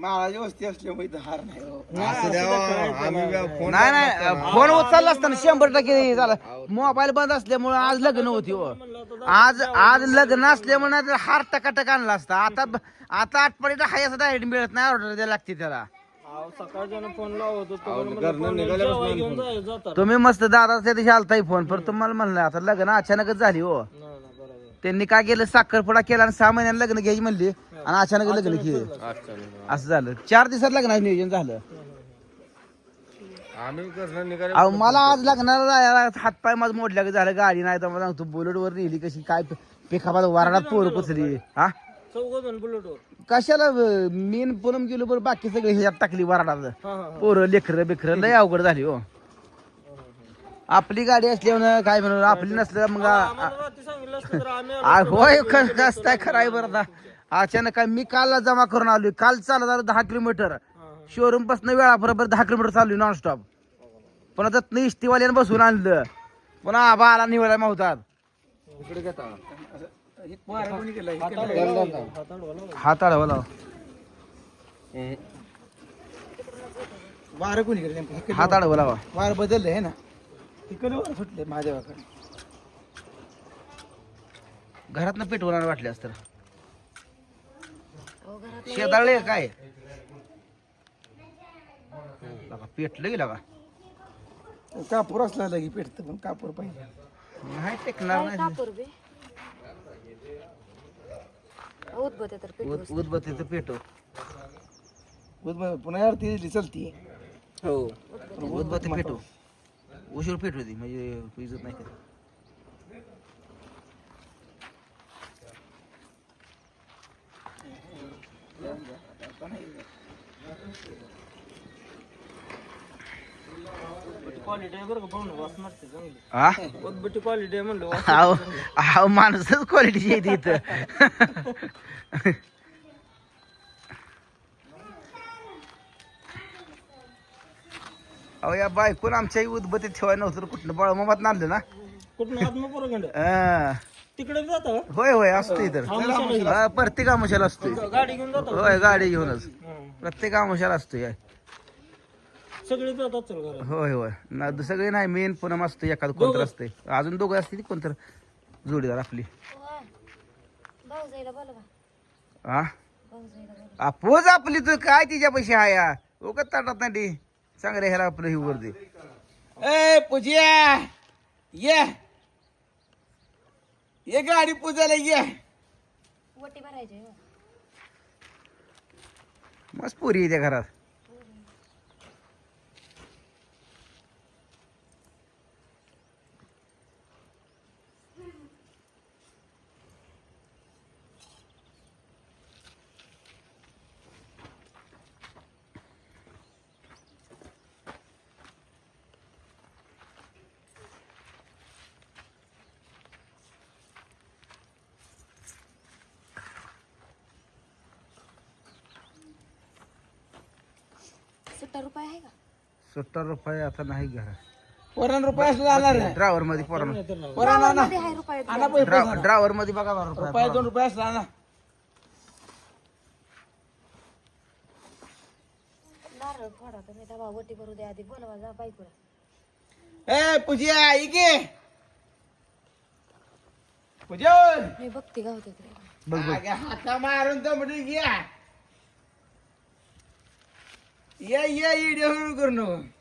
महाराज वस्ती असल्यामुळे धार नाही हो. असं द्यावा. आम्ही बी फोन नाही नाही फोन उचलला असताना शंभर टक्के झालं. मोबाईल बंद असल्यामुळे आज लग्न होती हो. आज आज लग्न असल्यामुळे नाही तर हार टकाटक आणला असता. आता आता आठवड्यात हाय असं डायरेक्ट मिळत नाही ऑर्डर द्यायला लागते त्याला. सकाळच्यानं फोन लावत होतो अहो, पण घरनं म्हणलं निघाल्यापासून जेवाय आणि घेऊन फोन. जाय- जातात तुम्ही मस्त दादा त्या दिवशी आलताही फोन पण तुम्हाला म्हणलं आता लग्न अचानकच झाली हो. त्यांनी काय केलं? साखरपुडा केला आणि सहा महिन्यानं लग्न घ्यायची म्हणली आणि अचानक लग्न केलं नाही. असं झालं. चार दिवसात लग्नाचं नियोजन झालं. अहो मला आज लग्नाला जायला हातपाय माझं मोडल्या झालं गाडी नाही तर मला सांगतो बुलेट वर नेली कशी काय पेखाबाद वराडात पोरं पुचली हा? कशाला मीन पूनम गेलो बरं बाकी सगळे ह्याच्यात टाकली वराडात. पोरं लेकरं बेकरं लय अवघड झाली हो. आपली गाडी असल्यावर काय म्हणून आपली नसलं मग आ- होय क- कसं काय खरं आहे बरं अचानक काय मी काल जमा करून आलोय. काल चालत आलो दहा किलोमीटर. शोरूमपासून वेळाबरोबर दहा किलोमीटर चाललोय नॉनस्टॉप पण आता इष्टीवाल्यानं बसून आणलं. पुन्हा आबा आला निवडा मावतात. हात आला बोला वारं कोणी केलं नेमकं? हात वार बदलले आहे ना? इकडे वार सुटले महादेवाकडे घरातनं पेटवणार वाटल्यास तर काय? लगा, पेटलं गेला का कापूर असला लगी पेटतं पण कापूर पाहिजे. नाही टेकणार नाही. कापूर बे? तर पेटवू उद- उदबत्तीचं पेटव उद्म- पुन्हा यार ती चलती. हो. उदबत्ती. पेटव उशीर पेटू दे म्हणजे इज्जत नाही करत. क्वालिटी आहे बरं का पाहुणे वास नसते चांगली. उदबत्ती क्वालिटी आहे म्हणलं माणसच क्वालिटीची येते इथं. अहो या बायकोन आमच्या उदबत्ती ठेवाय नव्हतं कुठनं बळमामात आणलं ना? हा. तिकडे जाता का होय होय असतोय तर. हा, प्रत्येक आमुशाला असतोय. गाडी घेऊन जाता का? होय गाडी घेऊनच. हं. प्रत्येक आमुशाला असतोय सगळे जातात चल घरात. होय होय. ना सगळे नाही मेन पुन्हा असतो एखादं कोणतं असतंय. अजून दोघं असते ती कोणतं जोडीदार आपली. हा? आपोच आपली तर काय तिच्या पैसे हाया उगत ताटात नाही सांग रे ह्याला आपलं हिवर दे. ए पूजिया ये. ये गाडी पूजायला ये. वटी भरायची हो. मस्त पोरी आहे त्या घरात. सुट्टा रुपये आहे का? सत्तर रुपये आता नाही घरात पोरांना रुपये असले जाणार आहे. ड्रायव्हरमध्ये ना मध्ये आहे रुपये. आणा पैसे. ड्रायव्हरमध्ये बघा बरं रुपये रुपये दोन रुपये असला ना नारळ फोडा तुम्ही दबा वटी भरू द्या आधी. बोलवा जा बायकोला ए पूजिया इके पूजा मी बघते गावते बघ बघ. अगं, हाता मारून दमडी घ्या या ये इडे करू नको.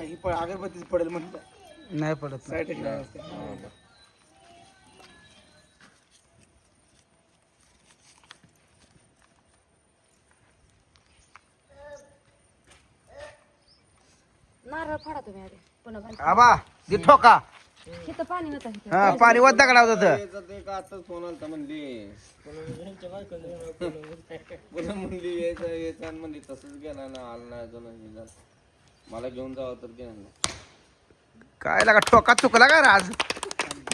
ही प- अगरबत्तीच पडेल म्हणलं. नाही पडत साईड असते नारळ फोडा तुम्ही आधी. पुन्हा बांध. आबा ती ठोका. इथं पाणी होतं इथं. हा पाणी वद्दा काढावत होतं. ते का आताच फोन आलता म्हणली. पुन्हा म्हणली यायचं यायचं आणि म्हणली तसंच गेला ना आला नाही अजून हे झालं. मला घेऊन जावं तर नाही काय लागा ठोका चुकला का रे आज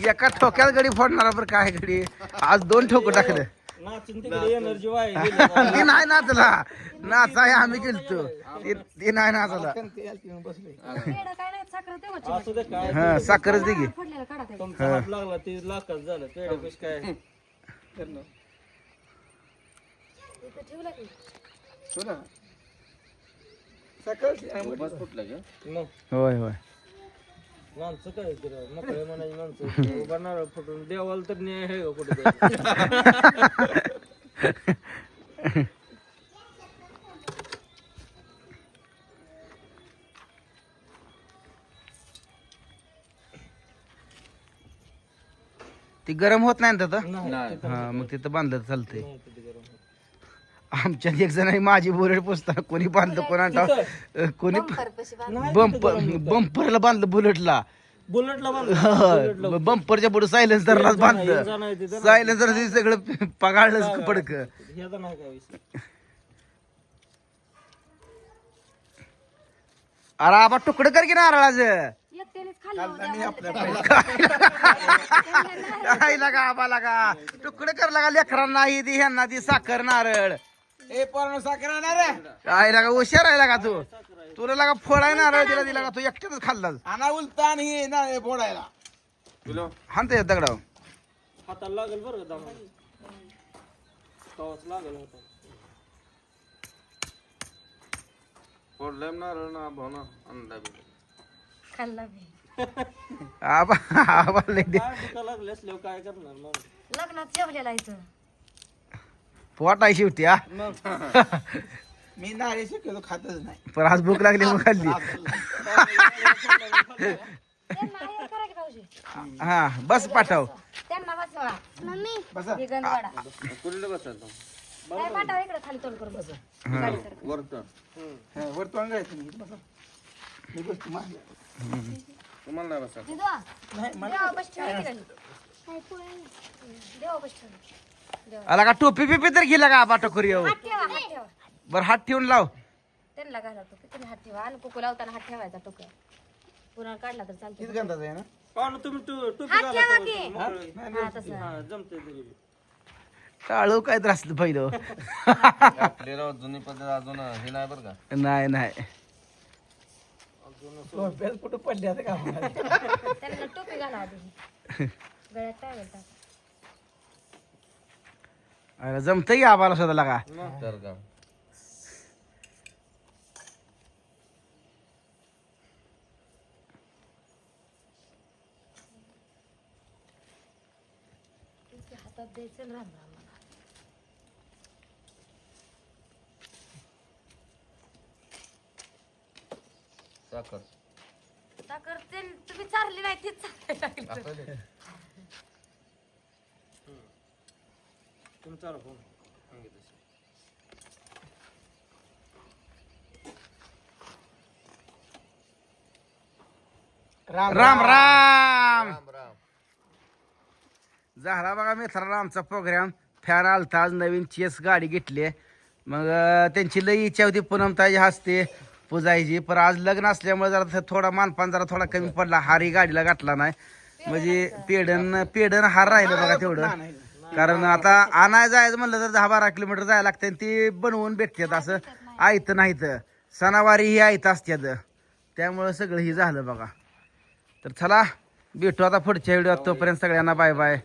एका ठोक्यात गडी फोडणार बरं काय गडी आज दोन ठोकं टाकलं. नाचून तिकडे एनर्जी ती नाही नाचला. नाचाय आम्ही गेलतो. ती- ती नाही नाचला. ते आलती म्हणून बसले पेढं काय नाही साखर तेव्हाची असू दे काय हा साखरच दे की. फोडलेलं काढा ते. तुमचा हात लागला ते लाखात झालं. पेढे कश काय करणं इथं ठेवलं की. ना. सकाळची होय होय. माणसं काय मकळे म्हणायची माणसं उभा नारळ फुटून देवाला तर न्याय आहे का कुठे? ती गरम होत नाही ना तिथं? नाही. हा मग तिथं बांधलं तर चालतंय. आमच्यात एक जण माझी बुलेट पुसताना कोणी बांधलं कोणा कोणी बंपर बंपरला बांधलं बुलेटला बुलेटला बांधलं बंपरच्या पुढे सायलेन्सरलाच बांधलं याचा नाही तिथं सायलेन्सर सगळं पगाळलं पडक अरे आबा तुकडं कर की नारळाच काय लागा आबा लागा तुकडं कर लागा लेकरांना ही दी ह्यांना दी साखर नारळ ए पोरांनो साखर आणा रे काय लागा हुशार आहे लागा तू. तुला लागा फोडाय नारळ दिला दिला का तू एकट्याच खाल्ला आणा उलता आणि हे ना हे फोडायला. तुला? हाणते दगडाव हाताला लागल बरं का दामा तवाच लागल हाताला फोडलंय ना रे ना भाऊ ना अंडा बी. खाल्ला मी आबा आबा लय दे. काय दुखा लागले असल्यावर काय करणार मग? लग्नात जेवलेला इथं पोट आहे शेवटी हा. मी शक्यतो खातच नाही. पण आज भूक लागली मग खाल्ली. हे हा बस पाठव. त्यांना बसवा. मम्मी. बसा. गंजवाडा कुठलं बसायचं काय पाठवा इकडे खाली तोंड करून बस. गाडीसारखं. वरतं वर तू अंगायचं मी बसा. मी बसतो मागे तुम्हाला नाही बसायचं दिदवा, नाही मला देवा बस ठेवली की नाही? देवा बस ठेवली. आला का टोपी पिपी तर गेला का आबा टकोरी येऊ हात ठेवा हात ठेवा. बर हात ठेवून लाव. त्यांना घाला टोपी तुम्ही हात ठेवा. आणि कुकू लावताना हात ठेवायचा टोक्या पुन्हा काढला तर चालतो किती गंधाचं आहे ना? पाहुणं तुम्ही टू टोपी हात घाला ठेवा तेव्हा की. मोकळे. हा तसं हा जमते तरी बी. टाळू काय त्रास पहिलं? आपल्याला जुनी पद्धत अजून हे नाही बरं का? नाही नाही. टोप्यात कुठं पडले आता का त्यांना टोपी घाला आधी. गळ्यात अरे जमतंय की आबाला तर का तुमच्या हातात द्यायचं राम राम मला. साखर साखर तेल तुम्ही चारली नाही तीच चालायला लागली. राम राम राम राम राम झाला बघा मित्रांनो आमचा प्रोग्राम फॅन आलता आज नवीन चेस गाडी घेतली. मग त्यांची लई इच्छा होती पूनमताजी हसते पुजायची. पण आज लग्न असल्यामुळे जरा थोडा मानपान जरा थोडा कमी पडला. हारही गाडीला गाठला नाही. म्हणजे पेडन पेडन हार राहिलं बघा तेवढं. कारण आता आणाय जायचं म्हणलं तर दहा बारा किलोमीटर जायला लागतं आणि ती बनवून भेटतात असं आयतं नाहीत सणावारी ही आयतं असतात त्यामुळं सगळं ही झालं बघा. तर चला भेटू आता पुढच्या व्हिडिओत. तोपर्यंत सगळ्यांना बाय बाय.